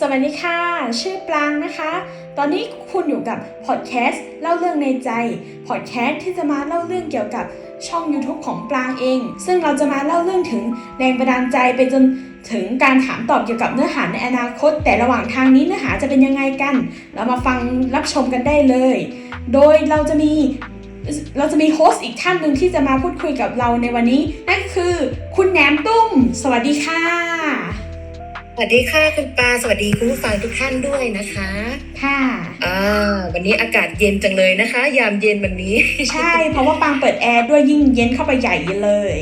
สวัสดีค่ะ ชื่อปรางนะคะ ตอนนี้คุณอยู่กับพอดแคสต์เล่าเรื่องในใจ พอดแคสต์ที่จะมาเล่าเรื่องเกี่ยวกับช่อง YouTube ของปรางเอง ซึ่งเราจะมาเล่าเรื่องถึงแรงบันดาลใจไปจนถึงการถามตอบเกี่ยวกับเนื้อหาในอนาคต แต่ระหว่างทางนี้เนื้อหาจะเป็นยังไงกัน เรามาฟังรับชมกันได้เลย โดยเราจะมีเราจะมีโฮสต์อีกท่านหนึ่งที่จะมาพูดคุยกับเราในวันนี้ นั่นก็คือคุณแหนมตุ้ม สวัสดีค่ะ สวัสดีค่ะคุณปาสวัสดีคุณผู้ฟังทุกท่านด้วยนะคะ ค่ะอ่าวันนี้อากาศเย็นจังเลยนะคะ ยามเย็นวันนี้ ใช่ เพราะว่าปางเปิดแอร์ด้วยยิ่งเย็นเข้าไปใหญ่เลย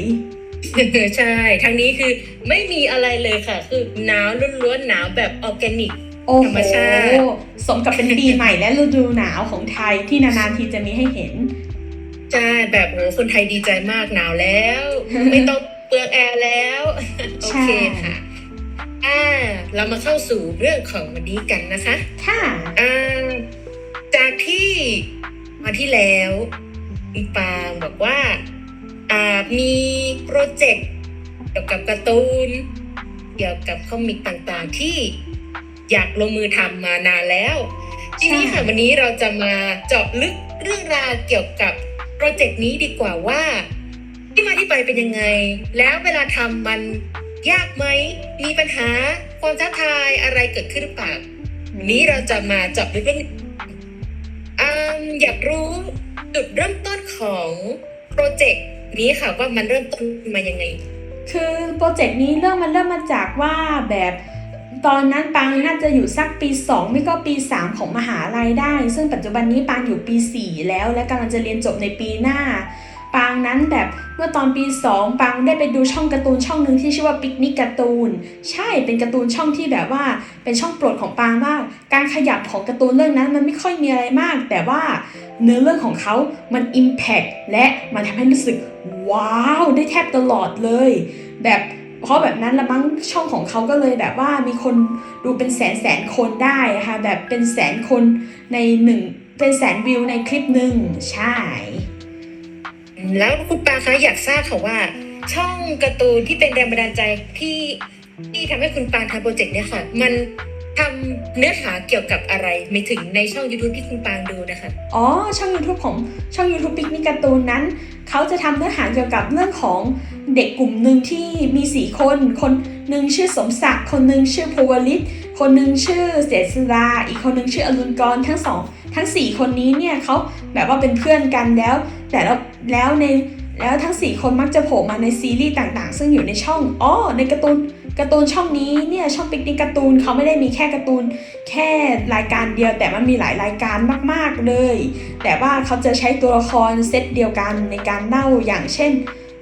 ใช่ทางนี้คือไม่มีอะไรเลยค่ะ คือหนาวล้วนๆหนาวแบบออร์แกนิกโอ้ธรโหรมชาติสมกับเป็นปีใหม่และฤดูหนาวของไทยที่นานๆทีจะมีให้เห็นใช่แบบโอ้คนไทยดีใจมากหนาวแล้ว ไม่ต้องเปลืองแอร์แล้ว โอเคค่ะ อ่าเรามาเข้าสู่เรื่องของวันนี้กันนะคะค่ะอ่าจากที่มาที่แล้วคุณปางบอกว่าอ่ามีโปรเจกต์เกี่ยวกับการ์ตูน เกี่ยวกับคอมิกต่างๆที่อยากลงมือทำมานานแล้ว ทีนี้ค่ะวันนี้เราจะมาเจาะลึกเรื่องราวเกี่ยวกับโปรเจกต์นี้ดีกว่าว่า ที่มาที่ไปเป็นยังไง แล้วเวลาทำมัน ยากไหม มีปัญหา ความท้าทายอะไรเกิดขึ้นหรือเปล่าวันนี้เราจะมาจาะลึกเรื่องอ่าอยากรู้จุดเริ่มต้นของโปรเจกต์นี้ค่ะว่ามันเริ่มต้นมายังไง คือโปรเจกต์นี้เรื่องมันเริ่มมาจากว่าแบบตอนนั้นปางน่าจะอยู่สักปี 2 ไม่ก็ปี 3 ของมหาลัยได้ ซึ่งปัจจุบันนี้ปางอยู่ปี 4 แล้วและกำลังจะเรียนจบในปีหน้า ปางนั้นแบบเมื่อตอนปี 2 ปางได้ไปดูช่องการ์ตูนช่องหนึ่งที่ชื่อว่าปิกนิกการ์ตูน ใช่เป็นการ์ตูนช่องที่แบบว่าเป็นช่องโปรดของปางมาก การขยับของการ์ตูนเรื่องนั้นมันไม่ค่อยมีอะไรมาก แต่ว่าเนื้อเรื่องของเขามันอิมแพกและมันทำให้รู้สึกว้าวได้แทบตลอดเลย แบบเพราะแบบนั้นละมั้งช่องของเขาก็เลยแบบว่ามีคนดูเป็นแสนแสนคนได้ค่ะแบบเป็นแสนคนในหนึ่งเป็นแสนวิวในคลิปหนึ่งใช่ แล้วคุณปาคะอยากทราบค่ะว่า ช่องการ์ตูนที่เป็นแรงบันดาลใจที่ที่ทำให้คุณปาทำโปรเจกต์เนี้ยค่ะ มันทำเนื้อหาเกี่ยวกับอะไรไม่ถึงในช่อง YouTube ที่คุณปางดูนะคะ อ๋อ ช่อง YouTube ของช่อง YouTube ปิกนิกการ์ตูนนั้น เขาจะทำเนื้อหาเกี่ยวกับเรื่องของเด็กกลุ่มหนึ่งที่มี4คน คนหนึ่งชื่อสมศักดิ์ คนหนึ่งชื่อภูวลิตคนหนึ่งชื่อเสษราอีกคนหนึ่งชื่ออรุณกรทั้งสอง ทั้ง4คนนี้เนี่ยเขาแบบว่าเป็นเพื่อนกันแล้ว แต่แล้ว แล้วในแล้วทั้ง 4 คนมักจะโผล่มาในซีรีส์ต่างๆ ซึ่งอยู่ในช่องอ๋อในการ์ตูนการ์ตูนช่องนี้เนี่ยช่องปิกนิกการ์ตูนเขาไม่ได้มีแค่การ์ตูนแค่รายการเดียว แต่มันมีหลายรายการมากๆเลย แต่ว่าเขาจะใช้ตัวละครเซตเดียวกันในการเล่าอย่างเช่น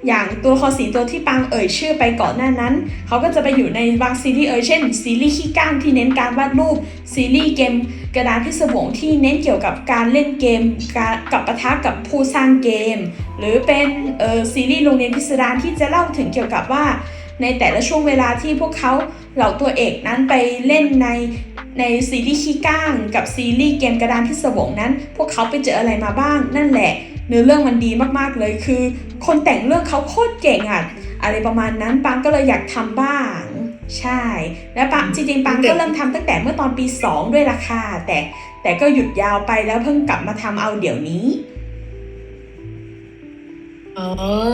อย่างตัวละครสีตัวที่ปางเอ่ยชื่อไปก่อนหน้านั้น เขาก็จะไปอยู่ในบางซีรีส์เอ่ยเช่นซีรีส์ขี้ก้างที่เน้นการวาดรูป ซีรีส์เกมกระดานพิศวงที่เน้นเกี่ยวกับการเล่นเกมก,กับปะทะกับผู้สร้างเกม หรือเป็นเออซีรีส์โรงเรียนพิสดารที่จะเล่าถึงเกี่ยวกับว่า ในแต่ละช่วงเวลาที่พวกเขาเหล่าตัวเอกนั้นไปเล่นในในซีรีส์ขี้ก้างกับซีรีส์เกมกระดานพิศวงนั้น พวกเขาไปเจออะไรมาบ้างนั่นแหละเนื้อเรื่องมันดีมากๆเลยคือ คนแต่งเรื่องเขาโคตรเก่งอะอะไรประมาณนั้นปังก็เลยอยากทำบ้าง ใช่ และปังจริงๆปังก็เริ่มทำตั้งแต่เมื่อตอนปี 2 ด้วยราคาแต่แต่ก็หยุดยาวไปแล้วเพิ่งกลับมาทำเอาเดี๋ยวนี้อ๋อ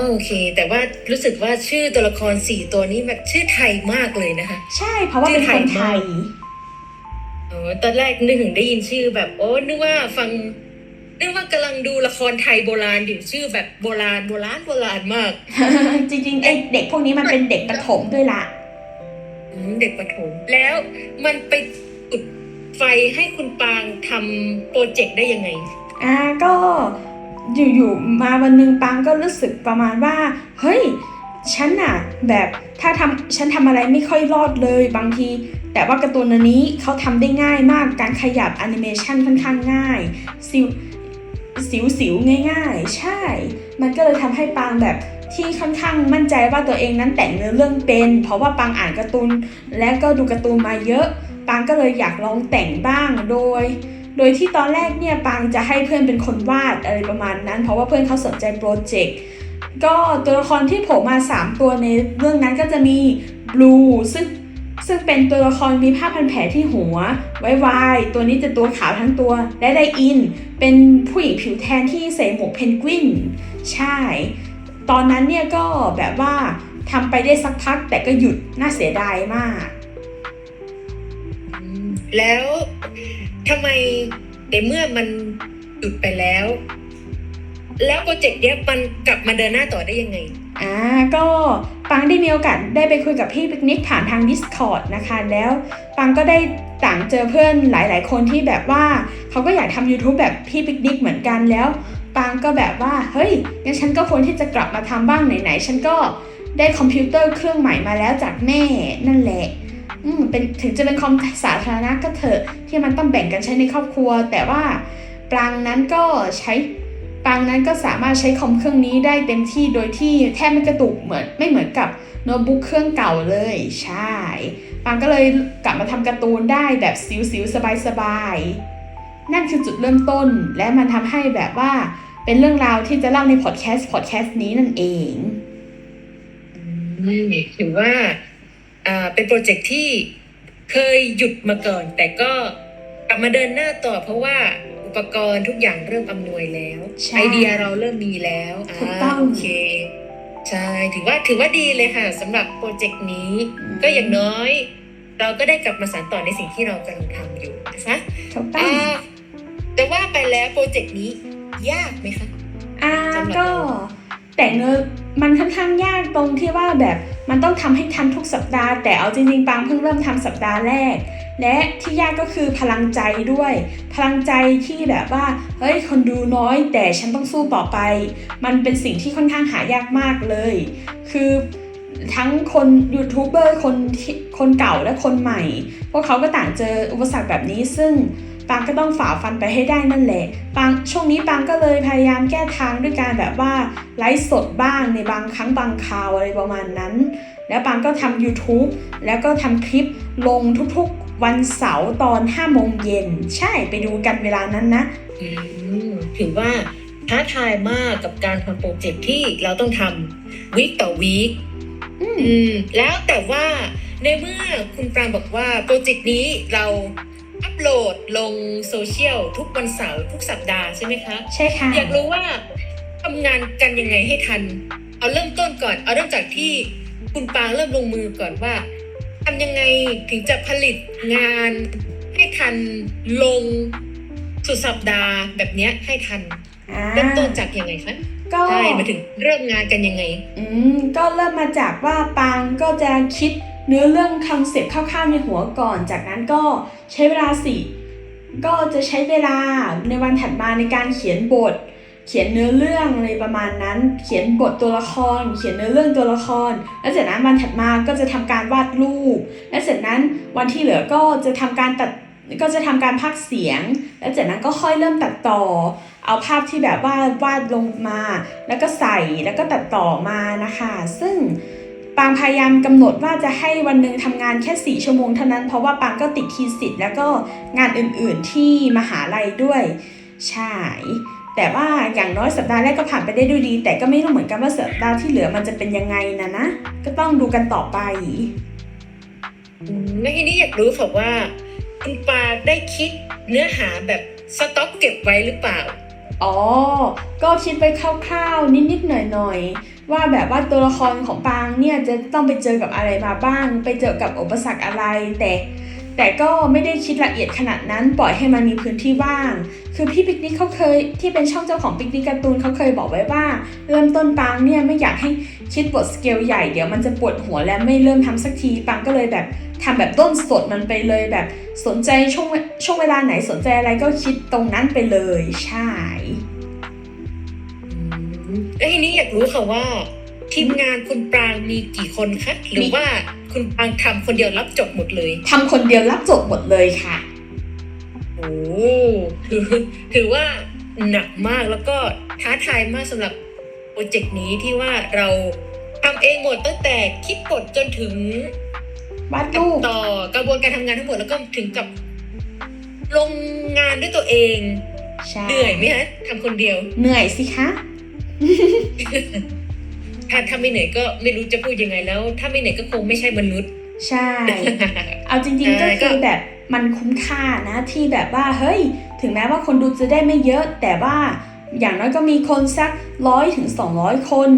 โอเค แต่ว่ารู้สึกว่าชื่อตัวละครสี่ตัวนี้แบบชื่อไทยมากเลยนะคะ ใช่เพราะว่าเป็นคนไทยอ๋อตอนแรกนึกถึงได้ยินชื่อแบบโอ้นึกว่าฟัง นึกว่ากำลังดูละครไทยโบราณอยู่ชื่อแบบโบราณโบราณโบราณมาก จริงๆไอเด็กพวกนี้มันเป็นเด็กประถมด้วยละอืมเด็กประถม แล้วมันไปจุดไฟให้คุณปางทำโปรเจกต์ได้ยังไง อ่าก็อยู่ๆมาวันหนึ่งปังก็รู้สึกประมาณว่า เฮ้ย ฉันน่ะแบบถ้าทำฉันทำอะไรไม่ค่อยรอดเลยบางที แต่ว่าการ์ตูนอันนี้เขาทำได้ง่ายมากการขยับแอนิเมชันค่อนข้างง่ายสิว สิวสิวง่าย ๆ ใช่ มันก็เลยทำให้ปางแบบที่ค่อนข้างมั่นใจว่าตัวเองนั้นแต่งเนื้อเรื่องเป็น เพราะว่าปางอ่านการ์ตูนและก็ดูการ์ตูนมาเยอะ ปางก็เลยอยากลองแต่งบ้างโดย โดยที่ตอนแรกเนี่ยปางจะให้เพื่อนเป็นคนวาดอะไรประมาณนั้น เพราะว่าเพื่อนเขาสนใจโปรเจกต์ก็ตัวละครที่โผล่มา 3 ตัวในเรื่องนั้นก็จะมีบลูซึ่ง ซึ่งเป็นตัวละครมีผ้าพันแผลที่หัว ไว้วายตัวนี้จะตัวขาวทั้งตัว และไดอิน เป็นผู้หญิงผิวแทนที่ใส่หมวกเพนกวิน ใช่ ตอนนั้นเนี่ยก็แบบว่าทำไปได้สักพักแต่ก็หยุดน่าเสียดายมาก แล้วทำไมในเมื่อมันหยุดไปแล้ว แล้วโปรเจกต์เนี้ยมันกลับมาเดินหน้าต่อได้ยังไง อ่าก็ปังได้มีโอกาสได้ไปคุยกับพี่ปิกนิกผ่านทาง Discord นะคะ แล้วปังก็ได้ต่างเจอเพื่อนหลาย ๆ คนที่แบบว่าเขาก็อยากทำ YouTube แบบพี่ปิกนิกเหมือนกันแล้วปังก็แบบว่าเฮ้ยงั้นฉันก็ควรที่จะกลับมาทำบ้างไหน ๆ ฉันก็ได้คอมพิวเตอร์เครื่องใหม่มาแล้วจากแม่นั่นแหละอืมเป็นถึงจะเป็นคอมสาธารณะก็เถอะที่มันต้องแบ่งกันใช้ในครอบครัว แต่ว่าปรางนั้นก็ใช้ ปางนั้นก็สามารถใช้คอมเครื่องนี้ได้เต็มที่โดยที่แทบไม่กระตุกเหมือนไม่เหมือนกับโน้ตบุ๊กเครื่องเก่าเลย ใช่ ปางก็เลยกลับมาทำการ์ตูนได้แบบสิวๆสบายๆ นั่นคือจุดเริ่มต้นและมันทำให้แบบว่าเป็นเรื่องราวที่จะเล่าในพอดแคสต์พอดแคสต์นี้นั่นเองอืมถือว่าอ่าเป็นโปรเจกต์ที่เคยหยุดมาก่อน แต่ก็กลับมาเดินหน้าต่อเพราะว่า อุปกรณ์ทุกอย่างเริ่มอำนวยแล้วใช่ไอเดียเราเริ่มมีแล้วถูกต้องโอเคใช่ถือว่าถือว่าดีเลยค่ะสำหรับโปรเจกต์นี้ ก็อย่างน้อย เราก็ได้กลับมาสานต่อในสิ่งที่เรากำลังทำอยู่นะคะถูกต้ออ่างแต่ว่าไปแล้วโปรเจกต์นี้ยากไหมคะอ่าสำหรับก็เราแต่เนื้อะมันค่อนข้างยากตรงที่ว่าแบบ มันต้องทำให้ทันทุกสัปดาห์ แต่เอาจริงๆปางเพิ่งเริ่มทำสัปดาห์แรก และที่ยากก็คือพลังใจด้วย พลังใจที่แบบว่าเฮ้ยคนดูน้อย แต่ฉันต้องสู้ต่อไป มันเป็นสิ่งที่ค่อนข้างหายากมากเลย คือทั้งคนยูทูบเบอร์คนที่คนเก่าและคนใหม่ พวกเขาก็ต่างเจออุปสรรคแบบนี้ซึ่ง ปางก็ต้องฝ่าฟันไปให้ได้นั่นแหละปางช่วงนี้ปางก็เลยพยายามแก้ทางด้วยการแบบว่าไลฟ์สดบ้างในบางครั้งบางคราวอะไรประมาณนั้น แล้วปางก็ทำ YouTube แล้วก็ทำคลิปลงทุกๆวันเสาร์ตอน5โมงเย็น ใช่ไปดูกันเวลานั้นนะอืมถือว่าท้าทายมากกับการทำโปรเจกต์ที่เราต้องทำวีคต่อวีคอืมอืมแล้วแต่ว่าในเมื่อคุณปรางบอกว่าโปรเจกต์นี้เรา อัปโหลดลงโซเชียลทุกวันเสาร์ทุกสัปดาห์ใช่ไหมคะ ใช่ค่ะ อยากรู้ว่าทำงานกันยังไงให้ทัน เอาเริ่มต้นก่อน เอาเริ่มจากที่คุณปางเริ่มลงมือก่อนว่าทำยังไงถึงจะผลิตงานให้ทันลงสุดสัปดาห์แบบเนี้ยให้ทันอ่าเริ่มต้นจากยังไงคะก็ใช่มาถึงเริ่มงานกันยังไง อืมก็เริ่มมาจากว่าปางก็จะคิด เนื้อเรื่องคอนเซ็ปต์คร่าวๆในหัวก่อน จากนั้นก็ใช้เวลาสี่ก็จะใช้เวลาในวันถัดมาในการเขียนบท เขียนเนื้อเรื่องอะไรประมาณนั้น เขียนบทตัวละคร เขียนเนื้อเรื่องตัวละคร แล้วจากนั้นวันถัดมาก็จะทำการวาดรูป และจากนั้นวันที่เหลือก็จะทำการตัดก็จะทำการพากเสียง แล้วจากนั้นก็ค่อยเริ่มตัดต่อ เอาภาพที่แบบว่าวาดลงมา แล้วก็ใส่แล้วก็ตัดต่อมานะคะ ซึ่ง ปางพยายามกำหนดว่าจะให้วันหนึ่งทำงานแค่ 4 ชั่วโมงเท่านั้น เพราะว่าปางก็ติดทีสิทธิ์แล้วก็งานอื่นๆที่มหาลัยด้วยใช่แต่ว่าอย่างน้อยสัปดาห์แรกก็ผ่านไปได้ด้วยดี แต่ก็ไม่รู้เหมือนกันว่าสัปดาห์ที่เหลือมันจะเป็นยังไงนะนะ ก็ต้องดูกันต่อไปอืมแล้วทีนี้อยากรู้ค่ะว่าคุณปาได้คิดเนื้อหาแบบสต็อกเก็บไว้หรือเปล่า อ๋อ ก็คิดไปคร่าวๆ นิดๆหน่อยๆ ว่าแบบว่าตัวละครของปางเนี่ยจะต้องไปเจอกับอะไรมาบ้าง ไปเจอกับอุปสรรคอะไร แต่แต่ก็ไม่ได้คิดละเอียดขนาดนั้นปล่อยให้มันมีพื้นที่ว่าง คือพี่ปิกนิกเขาเคยที่เป็นช่องเจ้าของปิกนิกการ์ตูนเขาเคยบอกไว้ว่า เริ่มต้นปางเนี่ยไม่อยากให้คิดบทสเกลใหญ่เดี๋ยวมันจะปวดหัวและไม่เริ่มทำสักทีปางก็เลยแบบทำแบบต้นสดมันไปเลยแบบสนใจช่วงช่วงเวลาไหนสนใจอะไรก็คิดตรงนั้นไปเลยใช่ แล้วทีนี้อยากรู้ค่ะว่า ทีมงานคุณปรางมีกี่คนคะหรือว่าคุณปรางทำคนเดียวรับจบหมดเลยทำคนเดียวรับจบหมดเลยค่ะ โอ้ถือถือว่าหนักมากแล้วก็ท้าทายมากสำหรับโปรเจกต์นี้ที่ว่าเราทำเองหมดตั้งแต่คิดบทจนถึงวาดตัดรูปต่อกระบวนการทำงานทั้งหมดแล้วก็ถึงกับลงงานด้วยตัวเองใช่เหนื่อยไหมฮะทำคนเดียว เหนื่อยสิคะ ถ้าถ้าไม่เหนื่อยก็ไม่รู้จะพูดยังไงแล้ว ถ้าไม่เหนื่อยก็คงไม่ใช่มนุษย์ ใช่ เอาจริงๆใช่ก็คือแบบมันคุ้มค่านะที่แบบว่าเฮ้ย ถึงแม้ว่าคนดูจะได้ไม่เยอะ แต่ว่าอย่างน้อยก็มีคนสักร้อยถึง 200 คน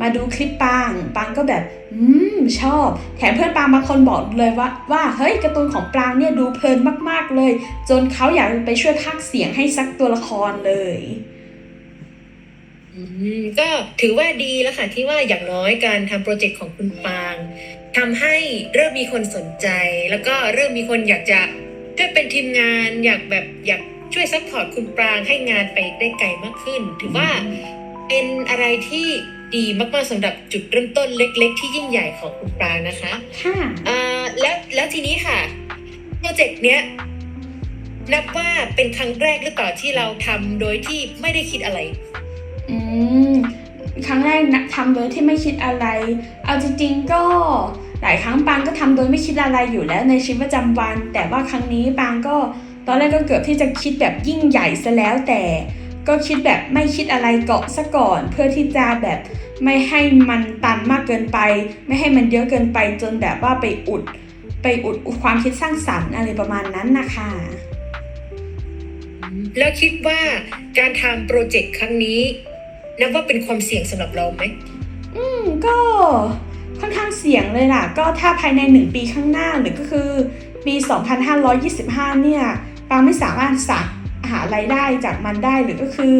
มาดูคลิปปาง ปางก็แบบ อืม ชอบ แถมเพื่อนปางบางคนบอกเลยว่า ว่า เฮ้ยการ์ตูนของปางเนี่ยดูเพลินมาก ๆ เลย จนเขาอยากไปช่วยพากย์เสียงให้สักตัวละครเลยอืม ก็ถือว่าดีแล้วค่ะที่ว่าอย่างน้อยการทำโปรเจกต์ของคุณปางทำให้เริ่มมีคนสนใจ แล้วก็เริ่มมีคนอยากจะช่วยเป็นทีมงานอยากแบบอยากช่วยซัพพอร์ตคุณปรางให้งานไปได้ไกลมากขึ้น ถือว่าเป็นอะไรที่ดีมากๆสำหรับจุดเริ่มต้นเล็ก ๆ ที่ยิ่งใหญ่ของคุณปรางนะคะค่ะอ่าแล้วแล้วทีนี้ค่ะโปรเจกต์เนี้ยนับว่าเป็นครั้งแรกหรือเปล่าที่เราทำโดยที่ไม่ได้คิดอะไร อืมครั้งแรกนะทำโดยที่ไม่คิดอะไร เอาจริงๆก็หลายครั้งปางก็ทำโดยไม่คิดอะไรอยู่แล้วในชีวิตประจำวัน แต่ว่าครั้งนี้ปางก็ตอนแรกก็เกือบที่จะคิดแบบยิ่งใหญ่ซะแล้วแต่ก็คิดแบบไม่คิดอะไรเกาะซะก่อน เพื่อที่จะแบบไม่ให้มันตันมากเกินไป ไม่ให้มันเยอะเกินไปจนแบบว่าไปอุด ไปอุดอุดความคิดสร้างสรรค์อะไรประมาณนั้นนะคะแล้วคิดว่าการทำโปรเจกต์ครั้งนี้ นับว่าเป็นความเสี่ยงสำหรับเราไหมอืมก็ค่อนข้างเสี่ยงเลยล่ะ ก็ถ้าภายใน 1 ปีข้างหน้าหรือก็คือปี 2525 เนี่ยปางไม่สามารถสักหารายได้จากมันได้หรือก็คือ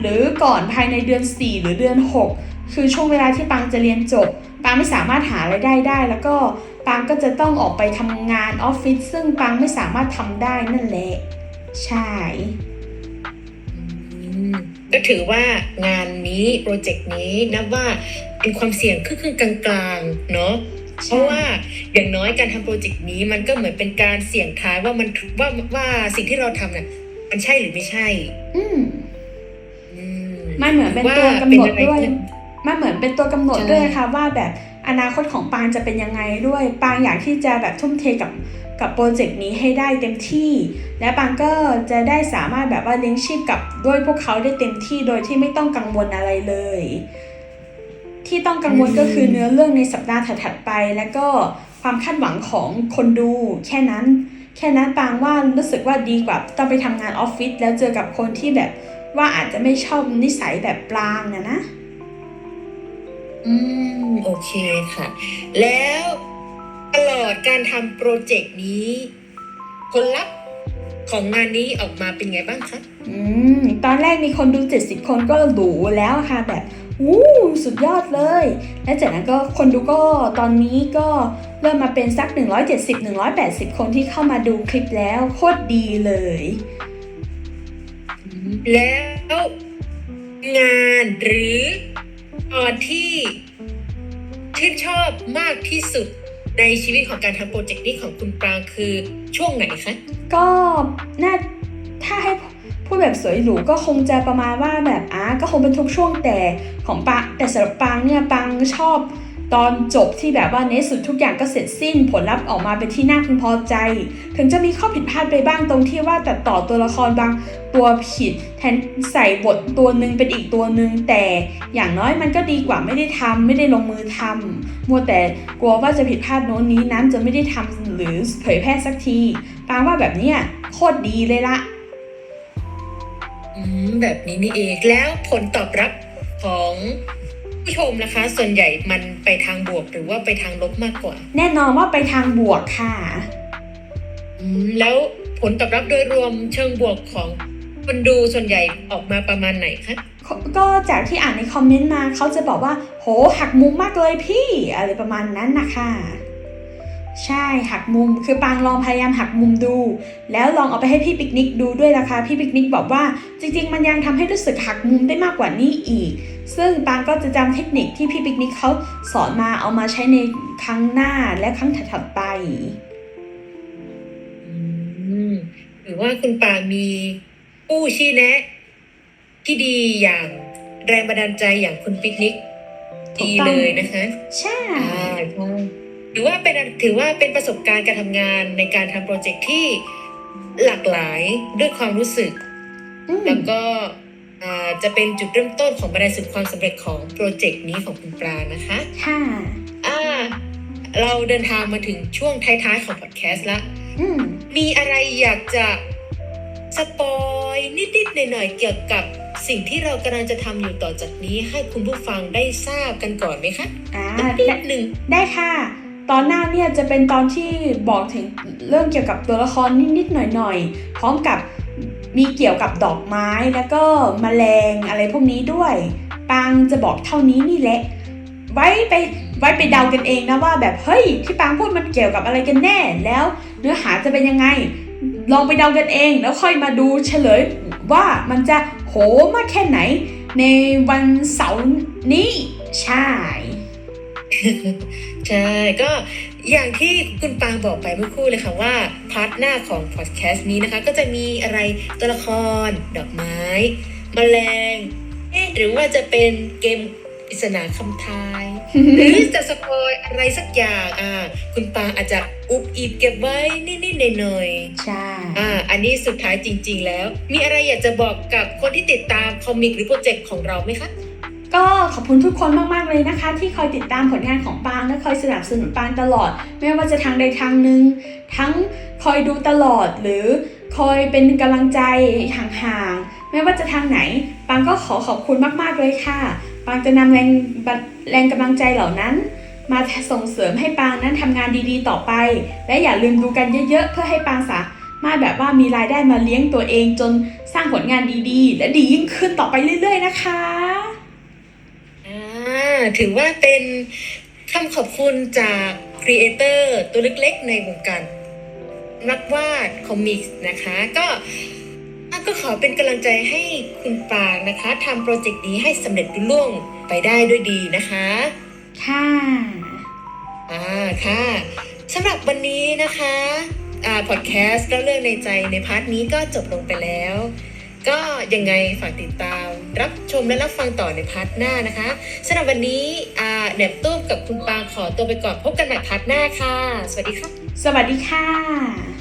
หรือก่อนภายในเดือน 4 หรือเดือน 6 คือช่วงเวลาที่ปางจะเรียนจบปางไม่สามารถหารายได้ได้ แล้วก็ปางก็จะต้องออกไปทำงานออฟฟิศซึ่งปางไม่สามารถทำได้นั่นแหละ ใช่ อืม ก็ถือว่างานนี้โปรเจกต์นี้นับว่าเป็นความเสี่ยงครึ่งๆกลางๆเนาะเพราะว่าอย่างน้อยการทำโปรเจกต์นี้มันก็เหมือนเป็นการเสี่ยงทายว่ามันว่าว่าสิ่งที่เราทำน่ะมันใช่หรือไม่ใช่ อืมอืมมันเหมือนเป็นตัวกำหนดด้วยาเป็นอะไรที่มันเหมือนเป็นตัวกำหนดใช่ด้วยค่ะว่าแบบอนาคตของปางจะเป็นยังไงด้วย ปางอยากที่จะแบบทุ่มเทกับ กับโปรเจกต์นี้ให้ได้เต็มที่ และปางก็จะได้สามารถแบบว่าเลี้ยงชีพกับด้วยพวกเขาได้เต็มที่โดยที่ไม่ต้องกังวลอะไรเลย ที่ต้องกังวลก็คือเนื้อเรื่องในสัปดาห์ถัดๆไป และก็ความคาดหวังของคนดู แค่นั้น แค่นั้นปางว่ารู้สึกว่าดีกว่าต้องไปทำงานออฟฟิศแล้วเจอกับคนที่แบบว่าอาจจะไม่ชอบนิสัยแบบปลางนะนะ อืม โอเคค่ะ แล้ว ตลอดการทำโปรเจกต์นี้ผลลัพธ์ของงานนี้ออกมาเป็นไงบ้างคะ อืม ตอนแรกมีคนดู 70 คนก็หรูแล้วอะค่ะ แบบอู้สุดยอดเลย และจากนั้นก็คนดูก็ตอนนี้ก็เริ่มมาเป็นสัก 170-180 คนที่เข้ามาดูคลิปแล้ว โคตรดีเลย แล้วงานหรือตอนที่ชื่นชอบมากที่สุด ในชีวิตของการทำโปรเจกต์นี้ของคุณปรางคือช่วงไหนคะ ก็น่าถ้าให้พูดแบบสวยหรูก็คงจะประมาณว่าแบบอะก็คงเป็นทุกช่วงแต่ของปางแต่สำหรับปางเนี่ยปางชอบ ตอนจบที่แบบว่าในสุดทุกอย่างก็เสร็จสิ้น ผลลัพธ์ออกมาเป็นที่น่าพึงพอใจ ถึงจะมีข้อผิดพลาดไปบ้างตรงที่ว่าตัดต่อตัวละครบางตัวผิด แทนใส่บทตัวหนึ่งเป็นอีกตัวหนึ่งแต่อย่างน้อยมันก็ดีกว่าไม่ได้ทำไม่ได้ลงมือทำมัวแต่กลัวว่าจะผิดพลาดโน้นนี้นั้นจะไม่ได้ทำหรือเผยแพร่สักทีปางว่าแบบเนี้ยโคตรดีเลยละอืมแบบนี้นี่เองแล้วผลตอบรับของ ชมนะคะ ส่วนใหญ่มันไปทางบวกหรือว่าไปทางลบมากกว่า แน่นอนว่าไปทางบวกค่ะ อืมแล้วผลตอบรับโดยรวมเชิงบวกของคนดูส่วนใหญ่ออกมาประมาณไหนคะ ก็จากที่อ่านในคอมเมนต์มาเขาจะบอกว่า โหหักมุมมากเลยพี่อะไรประมาณนั้นนะคะใช่หักมุมคือปางลองพยายามหักมุมดู แล้วลองเอาไปให้พี่ปิกนิกดูด้วยราคาพี่ปิกนิกบอกว่าจริง ๆ มันยังทำให้รู้สึกหักมุมได้มากกว่านี้อีก ซึ่งปางก็จะจำเทคนิคที่พี่ปิกนิกเขาสอนมาเอามาใช้ในครั้งหน้าและครั้งถัดๆไปอืมหรือว่าคุณปางมีผู้ชี้แนะ ที่ดีอย่างแรงบันดาลใจอย่างคุณปิกนิกถูกดีต้องเลยนะคะใช่อ่าใช่ถือว่าเป็นถือว่าเป็นประสบการณ์การทำงานในการทำโปรเจกต์ที่หลากหลายด้วยความรู้สึกอืมแล้วก็อ่า จะเป็นจุดเริ่มต้นของบันไดสู่ความสำเร็จของโปรเจกต์นี้ของคุณปลานะคะค่ะอ่าเราเดินทางมาถึงช่วงท้ายๆของพอดแคสต์ละอืมมีอะไรอยากจะสปอยนิดๆหน่อยๆเกี่ยวกับสิ่งที่เรากำลังจะทำอยู่ต่อจากนี้ให้คุณผู้ฟังได้ทราบกันก่อนไหมคะอ่านิได้ดหนึ่งได้ค่ะ ตอนหน้าเนี่ยจะเป็นตอนที่บอกถึงเรื่องเกี่ยวกับตัวละครนิดๆหน่อยๆพร้อมกับ มีเกี่ยวกับดอกไม้แล้วก็แมลงอะไรพวกนี้ด้วย ปังจะบอกเท่านี้นี่แหละ ไว้ไปไว้ไปเดากันเองนะว่าแบบเฮ้ยที่ปังพูดมันเกี่ยวกับอะไรกันแน่ แล้วเนื้อหาจะเป็นยังไง ลองไปเดากันเองแล้วค่อยมาดูเฉลยว่ามันจะโหมากแค่ไหน ในวันเสาร์นี้ใช่ใช่ก็ อย่างที่คุณปางบอกไปเมื่อครู่เลยค่ะว่าพาร์ทหน้าของพอดแคสต์นี้นะคะ ก็จะมีอะไรตัวละคร ดอกไม้แมลงเอ๊ะหรือว่าจะเป็นเกมปริศนาคำทาย หรือจะสปอยอะไรสักอย่างอ่า คุณปางอาจจะอุบอีบเก็บไว้นิดๆหน่อยๆใช่อ่า อันนี้สุดท้ายจริง ๆ แล้ว มีอะไรอยากจะบอกกับคนที่ติดตามคอมิกหรือโปรเจกต์ของเราไหมคะ ก็ขอบคุณทุกคนมากๆเลยนะคะ ที่คอยติดตามผลงานของปางและคอยสนับสนุนปางตลอด ไม่ว่าจะทางใดทางหนึ่งทั้งคอยดูตลอดหรือคอยเป็นกำลังใจห่างๆไม่ว่าจะทางไหนปางก็ขอขอบคุณมากๆเลยค่ะปางจะนำแรงแรงกำลังใจเหล่านั้น มาส่งเสริมให้ปางนั้นทำงานดีๆ ต่อไป และอย่าลืมดูกันเยอะๆ เพื่อให้ปางสามารถแบบว่ามีรายได้มาเลี้ยงตัวเองจนสร้างผลงานดีๆ และดียิ่งขึ้นต่อไปเรื่อย ๆ นะคะ ถือว่าเป็นคำขอบคุณจากครีเอเตอร์ตัวเล็กๆในวงการนักวาดคอมิกส์นะคะ ก็อะก็ขอเป็นกำลังใจให้คุณปางนะคะทำโปรเจกต์นี้ให้สำเร็จรุ่ล่วงไปได้ด้วยดีนะคะ ค่ะอ่าค่ะสำหรับวันนี้นะคะอ่าพอดแคสต์แล้วเรื่องในใจในพาร์ทนี้ก็จบลงไปแล้ว ก็ยังไงฝากติดตามรับชมและรับฟังต่อในพาร์ทหน้านะคะสำหรับวันนี้อาแหนบตุ้มกับคุณปางขอตัวไปก่อนพบกันใหม่พาร์ทหน้าค่ะ สวัสดีค่ะสวัสดีค่ะ